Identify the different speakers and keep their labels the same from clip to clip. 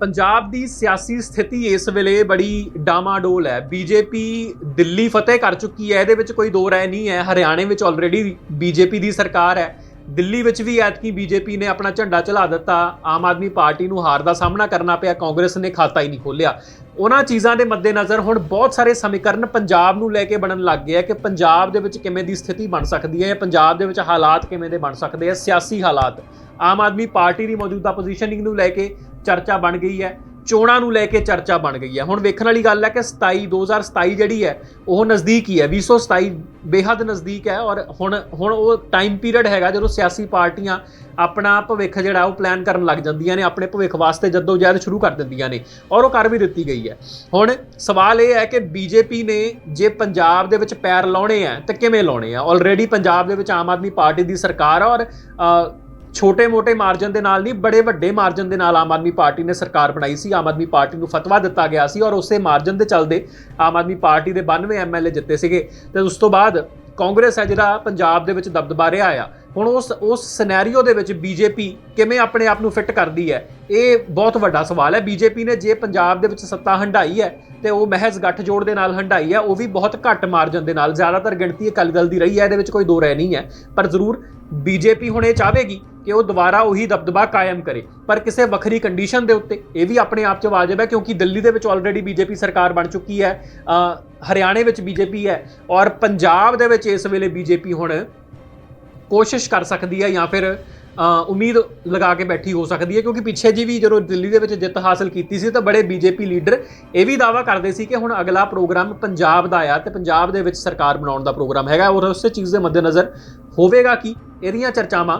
Speaker 1: ਪੰਜਾਬ ਦੀ ਸਿਆਸੀ ਸਥਿਤੀ ਇਸ ਵੇਲੇ ਬੜੀ ਡਾਮਾਡੋਲ ਹੈ। ਬੀਜੇਪੀ ਦਿੱਲੀ ਫਤਿਹ ਕਰ ਚੁੱਕੀ ਹੈ। ਇਹਦੇ ਵਿੱਚ ਕੋਈ ਦੋ ਰਾਏ ਨਹੀਂ ਹੈ। ਹਰਿਆਣੇ ਵਿੱਚ ਆਲਰੇਡੀ ਬੀਜੇਪੀ ਦੀ ਸਰਕਾਰ ਹੈ। ਦਿੱਲੀ ਵਿੱਚ ਵੀ ਐਤਕੀ ਬੀਜੇਪੀ ਨੇ ਆਪਣਾ ਝੰਡਾ ਚਲਾ ਦਿੱਤਾ। ਆਮ ਆਦਮੀ ਪਾਰਟੀ ਨੂੰ ਹਾਰ ਦਾ ਸਾਹਮਣਾ ਕਰਨਾ ਪਿਆ। ਕਾਂਗਰਸ ਨੇ ਖਾਤਾ ਹੀ ਨਹੀਂ ਖੋਲਿਆ ਉਹਨਾਂ ਚੀਜ਼ਾਂ ਦੇ ਮੱਦੇਨਜ਼ਰ ਹੁਣ ਬਹੁਤ ਸਾਰੇ ਸਮੀਕਰਨ ਪੰਜਾਬ ਨੂੰ ਲੈ ਕੇ ਬਣਨ ਲੱਗ ਗਏ ਆ ਕਿ ਪੰਜਾਬ ਦੇ ਵਿੱਚ ਕਿਵੇਂ ਦੀ ਸਥਿਤੀ ਬਣ ਸਕਦੀ ਹੈ ਪੰਜਾਬ ਦੇ ਵਿੱਚ ਹਾਲਾਤ ਕਿਵੇਂ ਦੇ ਬਣ ਸਕਦੇ ਆ, ਸਿਆਸੀ ਹਾਲਾਤ। ਆਮ ਆਦਮੀ ਪਾਰਟੀ ਦੀ ਮੌਜੂਦਾ ਪੋਜੀਸ਼ਨਿੰਗ ਨੂੰ ਲੈ ਕੇ ਚਰਚਾ ਬਣ ਗਈ ਹੈ, ਚੋਣਾਂ ਨੂੰ ਲੈ ਕੇ ਚਰਚਾ ਬਣ ਗਈ ਹੈ। ਹੁਣ ਵੇਖਣ ਵਾਲੀ ਗੱਲ ਹੈ ਕਿ 27 2027 ਜਿਹੜੀ ਹੈ, ਉਹ ਨਜ਼ਦੀਕ ਹੀ ਹੈ। 2027 ਬੇਹੱਦ ਨਜ਼ਦੀਕ ਹੈ ਔਰ ਹੁਣ ਹੁਣ ਉਹ ਟਾਈਮ ਪੀਰੀਅਡ ਹੈਗਾ ਜਦੋਂ ਸਿਆਸੀ ਪਾਰਟੀਆਂ ਆਪਣਾ ਭਵਿੱਖ ਜਿਹੜਾ ਉਹ ਪਲਾਨ ਕਰਨ ਲੱਗ ਜਾਂਦੀਆਂ ਨੇ, ਆਪਣੇ ਭਵਿੱਖ ਵਾਸਤੇ ਜਦੋਂ ਜਹਿਦ ਸ਼ੁਰੂ ਕਰ ਦਿੰਦੀਆਂ ਨੇ ਔਰ ਉਹ ਕਰ ਵੀ ਦਿੱਤੀ ਗਈ ਹੈ। ਹੁਣ ਸਵਾਲ ਇਹ ਹੈ ਕਿ ਬੀਜੇਪੀ ਨੇ ਜੇ ਪੰਜਾਬ ਦੇ ਵਿੱਚ ਪੈਰ ਲਾਉਣੇ ਆ, ਤਾਂ ਕਿਵੇਂ ਲਾਉਣੇ ਆ? ਆਲਰੇਡੀ ਪੰਜਾਬ ਦੇ ਵਿੱਚ ਆਮ ਆਦਮੀ ਪਾਰਟੀ ਦੀ ਸਰਕਾਰ ਔਰ ਛੋਟੇ-ਮੋਟੇ ਮਾਰਜਨ ਦੇ ਨਾਲ ਨਹੀਂ, ਬੜੇ ਵੱਡੇ ਮਾਰਜਨ ਦੇ ਨਾਲ ਆਮ ਆਦਮੀ ਪਾਰਟੀ ਨੇ ਸਰਕਾਰ ਬਣਾਈ ਸੀ। ਆਮ ਆਦਮੀ ਪਾਰਟੀ ਨੂੰ ਫਤਵਾ ਦਿੱਤਾ ਗਿਆ ਸੀ ਔਰ ਉਸੇ ਮਾਰਜਨ ਦੇ ਚੱਲਦੇ ਆਮ ਆਦਮੀ ਪਾਰਟੀ ਦੇ 92 ਐਮਐਲਏ ਜਿੱਤੇ ਸੀਗੇ। ਤੇ ਉਸ ਤੋਂ ਬਾਅਦ ਕਾਂਗਰਸ ਹੈ ਜਿਹੜਾ ਪੰਜਾਬ ਦੇ ਵਿੱਚ ਦਬਦਬਾ ਰਿਹਾ ਆ। ਹੁਣ ਉਸ ਉਸ ਸਿਨੈਰੀਓ ਦੇ ਵਿੱਚ ਬੀਜੇਪੀ ਕਿਵੇਂ ਆਪਣੇ ਆਪ ਨੂੰ ਫਿੱਟ ਕਰਦੀ ਹੈ? ਇਹ ਬਹੁਤ ਵੱਡਾ ਸਵਾਲ ਹੈ। ਬੀਜੇਪੀ ਨੇ ਜੇ ਪੰਜਾਬ ਦੇ ਵਿੱਚ ਸੱਤਾ ਹੰਡਾਈ ਹੈ ਤੇ ਉਹ ਮਹਿਜ਼ ਗੱਠਜੋੜ ਦੇ ਨਾਲ ਹੰਡਾਈ ਹੈ, ਉਹ ਵੀ ਬਹੁਤ ਘੱਟ ਮਾਰਜਨ ਦੇ ਨਾਲ। ਜ਼ਿਆਦਾਤਰ ਗਿਣਤੀ ਅਕਾਲੀ ਦਲ ਦੀ ਰਹੀ ਹੈ, ਇਹਦੇ ਵਿੱਚ ਕੋਈ ਦੋ ਰਹਿ ਨਹੀਂ ਹੈ। ਪਰ ਜ਼ਰੂਰ ਬੀਜੇਪੀ ਹੁਣ ਇਹ ਚਾਹੇਗੀ ਕਿ ਉਹ ਦੁਬਾਰਾ ਉਹੀ ਦਬਦਬਾ ਕਾਇਮ ਕਰੇ। ਪਰ ਕਿਸੇ ਵੱਖਰੀ ਕੰਡੀਸ਼ਨ ਦੇ ਉੱਤੇ, ਇਹ ਵੀ ਆਪਣੇ ਆਪ 'ਚ ਵਾਜਬ ਹੈ ਕਿਉਂਕਿ ਦਿੱਲੀ ਦੇ ਵਿੱਚ ਆਲਰੇਡੀ ਬੀਜੇਪੀ ਸਰਕਾਰ ਬਣ ਚੁੱਕੀ ਹੈ ਹਰਿਆਣੇ ਵਿੱਚ ਬੀਜੇਪੀ ਹੈ ਔਰ ਪੰਜਾਬ ਦੇ ਵਿੱਚ ਇਸ ਵੇਲੇ ਬੀਜੇਪੀ ਹੁਣ ਕੋਸ਼ਿਸ਼ ਕਰ ਸਕਦੀ ਹੈ ਜਾਂ ਫਿਰ ਉਮੀਦ ਲਗਾ ਕੇ ਬੈਠੀ ਹੋ ਸਕਦੀ ਹੈ ਕਿਉਂਕਿ ਪਿੱਛੇ ਜੀ ਵੀ ਜਦੋਂ ਦਿੱਲੀ ਦੇ ਵਿੱਚ ਜਿੱਤ ਹਾਸਲ ਕੀਤੀ ਸੀ ਤਾਂ ਬੜੇ ਬੀਜੇਪੀ ਲੀਡਰ ਇਹ ਵੀ ਦਾਵਾ ਕਰਦੇ ਸੀ ਕਿ ਹੁਣ ਅਗਲਾ ਪ੍ਰੋਗਰਾਮ ਪੰਜਾਬ ਦਾ ਆ ਤੇ ਪੰਜਾਬ ਦੇ ਵਿੱਚ ਸਰਕਾਰ ਬਣਾਉਣ ਦਾ ਪ੍ਰੋਗਰਾਮ ਹੈਗਾ। ਔਰ ਉਸੇ ਚੀਜ਼ ਦੇ ਮੱਦੇਨਜ਼ਰ ਹੋਵੇਗਾ ਕਿ? ਇਹਦੀਆਂ ਚਰਚਾਵਾਂ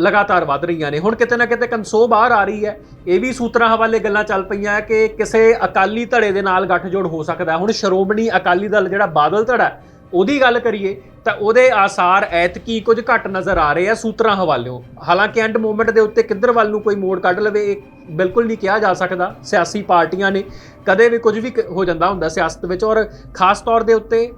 Speaker 1: ਲਗਾਤਾਰ ਵੱਧ ਰਹੀਆਂ ਨੇ। ਹੁਣ ਕਿਤੇ ਨਾ ਕਿਤੇ ਕੰਸੋ ਬਾਹਰ ਆ ਰਹੀ ਹੈ। ਇਹ ਵੀ ਸੂਤਰਾਂ ਹਵਾਲੇ ਗੱਲਾਂ ਚੱਲ ਪਈਆਂ ਹੈ ਕਿ ਕਿਸੇ ਅਕਾਲੀ ਧੜੇ ਦੇ ਨਾਲ ਗੱਠਜੋੜ ਹੋ ਸਕਦਾ ਹੁਣ ਸ਼੍ਰੋਮਣੀ ਅਕਾਲੀ ਦਲ ਜਿਹੜਾ ਬਾਦਲ ਧੜਾ ਉਹਦੀ ਗੱਲ ਕਰੀਏ ਤਾਂ ਉਹਦੇ ਆਸਾਰ ਐਤਕੀ ਕੁਝ ਘੱਟ ਨਜ਼ਰ ਆ ਰਹੇ ਆ ਸੂਤਰਾਂ ਹਵਾਲਿਓਂ। ਹਾਲਾਂਕਿ ਐਂਡ ਮੂਵਮੈਂਟ ਦੇ ਉੱਤੇ ਕਿੱਧਰ ਵੱਲ ਨੂੰ ਕੋਈ ਮੋੜ ਕੱਢ ਲਵੇ, ਇਹ ਬਿਲਕੁਲ ਨਹੀਂ ਕਿਹਾ ਜਾ ਸਕਦਾ। ਸਿਆਸੀ ਪਾਰਟੀਆਂ ਨੇ ਕਦੇ ਵੀ ਕੁਝ ਵੀ ਹੋ ਜਾਂਦਾ ਹੁੰਦਾ ਸਿਆਸਤ ਵਿੱਚ ਔਰ ਖਾਸ ਤੌਰ ਦੇ ਉੱਤੇ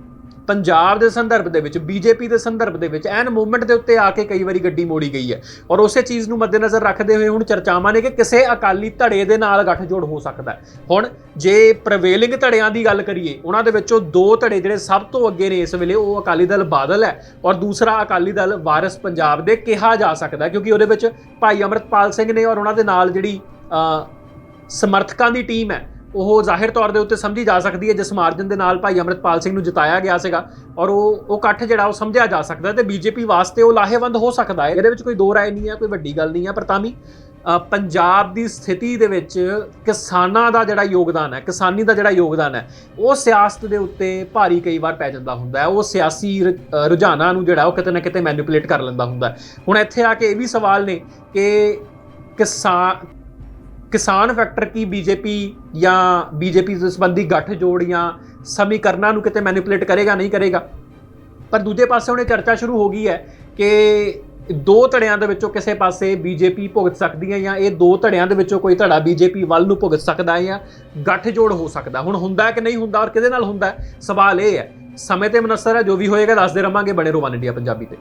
Speaker 1: ਪੰਜਾਬ ਦੇ ਸੰਦਰਭ ਦੇ ਵਿੱਚ, ਬੀਜੇਪੀ ਦੇ ਸੰਦਰਭ ਦੇ ਵਿੱਚ, ਐਨ ਮੂਵਮੈਂਟ ਦੇ ਉੱਤੇ ਆ ਕੇ ਕਈ ਵਾਰੀ ਗੱਡੀ ਮੋੜੀ ਗਈ ਹੈ। ਔਰ ਉਸੇ ਚੀਜ਼ ਨੂੰ ਮੱਦੇਨਜ਼ਰ ਰੱਖਦੇ ਹੋਏ ਹੁਣ ਚਰਚਾਵਾਂ ਨੇ ਕਿ ਕਿਸੇ ਅਕਾਲੀ ਧੜੇ ਦੇ ਨਾਲ ਗੱਠਜੋੜ ਹੋ ਸਕਦਾ ਹੈ। ਹੁਣ ਜੇ ਪ੍ਰਵੇਲਿੰਗ ਧੜਿਆਂ ਦੀ ਗੱਲ ਕਰੀਏ, ਉਹਨਾਂ ਦੇ ਵਿੱਚੋਂ ਦੋ ਧੜੇ ਜਿਹੜੇ ਸਭ ਤੋਂ ਅੱਗੇ ਨੇ ਇਸ ਵੇਲੇ, ਉਹ ਅਕਾਲੀ ਦਲ ਬਾਦਲ ਹੈ ਔਰ ਦੂਸਰਾ ਅਕਾਲੀ ਦਲ ਵਾਰਿਸ ਪੰਜਾਬ ਦੇ ਕਿਹਾ ਜਾ ਸਕਦਾ ਕਿਉਂਕਿ ਉਹਦੇ ਵਿੱਚ ਭਾਈ ਅਮਰਤਪਾਲ ਸਿੰਘ ਨੇ ਔਰ ਉਹਨਾਂ ਦੇ ਨਾਲ ਜਿਹੜੀ ਸਮਰਥਕਾਂ ਦੀ ਟੀਮ ਹੈ ਉਹ ਜ਼ਾਹਿਰ ਤੌਰ ਦੇ ਉੱਤੇ ਸਮਝੀ ਜਾ ਸਕਦੀ ਹੈ ਜਿਸ ਮਾਰਜਨ ਦੇ ਨਾਲ ਭਾਈ ਅਮਰਤਪਾਲ ਸਿੰਘ ਨੂੰ ਜਿਤਾਇਆ ਗਿਆ ਸੀਗਾ ਔਰ ਉਹ ਉਹ ਇਕੱਠ ਜਿਹੜਾ ਉਹ ਸਮਝਿਆ ਜਾ ਸਕਦਾ ਹੈ ਤੇ ਬੀਜੇਪੀ ਵਾਸਤੇ ਉਹ ਲਾਹੇਵੰਦ ਹੋ ਸਕਦਾ ਹੈ। ਇਹਦੇ ਵਿੱਚ ਕੋਈ ਦੋ ਰਾਏ ਨਹੀਂ ਹੈ, ਕੋਈ ਵੱਡੀ ਗੱਲ ਨਹੀਂ ਹੈ, ਪਰ ਤਾਂ ਵੀ ਪੰਜਾਬ ਦੀ ਸਥਿਤੀ ਦੇ ਵਿੱਚ ਕਿਸਾਨਾਂ ਦਾ ਜਿਹੜਾ ਯੋਗਦਾਨ ਹੈ, ਕਿਸਾਨੀ ਦਾ ਜਿਹੜਾ ਯੋਗਦਾਨ ਹੈ, ਉਹ ਸਿਆਸਤ ਦੇ ਉੱਤੇ ਭਾਰੀ ਕਈ ਵਾਰ ਪੈ ਜਾਂਦਾ ਹੁੰਦਾ ਹੈ। ਉਹ ਸਿਆਸੀ ਰ- ਰੁਝਾਨਾਂ ਨੂੰ ਜਿਹੜਾ ਉਹ ਕਿਤੇ ਨਾ ਕਿਤੇ ਮੈਨੀਪੂਲੇਟ ਕਰ ਲੈਂਦਾ ਹੁੰਦਾ ਹੁਣ ਇੱਥੇ ਆ ਕੇ ਇਹ ਵੀ ਸਵਾਲ ਨੇ ਕਿ ਕਿਸਾਨ ਕਿਸਾਨ ਫੈਕਟਰ ਕੀ ਬੀਜੇਪੀ ਜਾਂ ਬੀਜੇਪੀ ਦੇ ਸੰਬੰਧੀ ਗੱਠ ਜੋੜ ਜਾਂ ਸਮੀਕਰਨਾਂ ਨੂੰ ਕਿਤੇ ਮੈਨੀਪੂਲੇਟ ਕਰੇਗਾ, ਨਹੀਂ ਕਰੇਗਾ? ਪਰ ਦੂਜੇ ਪਾਸੇ ਹੁਣ ਇਹ ਚਰਚਾ ਸ਼ੁਰੂ ਹੋ ਗਈ ਹੈ ਕਿ ਦੋ ਧੜਿਆਂ ਦੇ ਵਿੱਚੋਂ ਕਿਸੇ ਪਾਸੇ ਬੀਜੇਪੀ ਭੁਗਤ ਸਕਦੀ ਹੈ ਜਾਂ ਇਹ ਦੋ ਧੜਿਆਂ ਦੇ ਵਿੱਚੋਂ ਕੋਈ ਧੜਾ ਬੀਜੇਪੀ ਵੱਲ ਨੂੰ ਭੁਗਤ ਸਕਦਾ ਹੈ ਜਾਂ ਗੱਠ ਜੋੜ ਹੋ ਸਕਦਾ। ਹੁਣ ਹੁੰਦਾ ਕਿ ਨਹੀਂ ਹੁੰਦਾ ਔਰ ਕਿਹਦੇ ਨਾਲ ਹੁੰਦਾ ਸਵਾਲ ਇਹ ਹੈ। ਸਮੇਂ ਤੇ ਮਨਸਰ ਹੈ, ਜੋ ਵੀ ਹੋਏਗਾ, ਦੱਸਦੇ ਰਵਾਂਗੇ ਬਣੇ ਰੋਵਾਨ ਇੰਡੀਆ ਪੰਜਾਬੀ ਤੇ।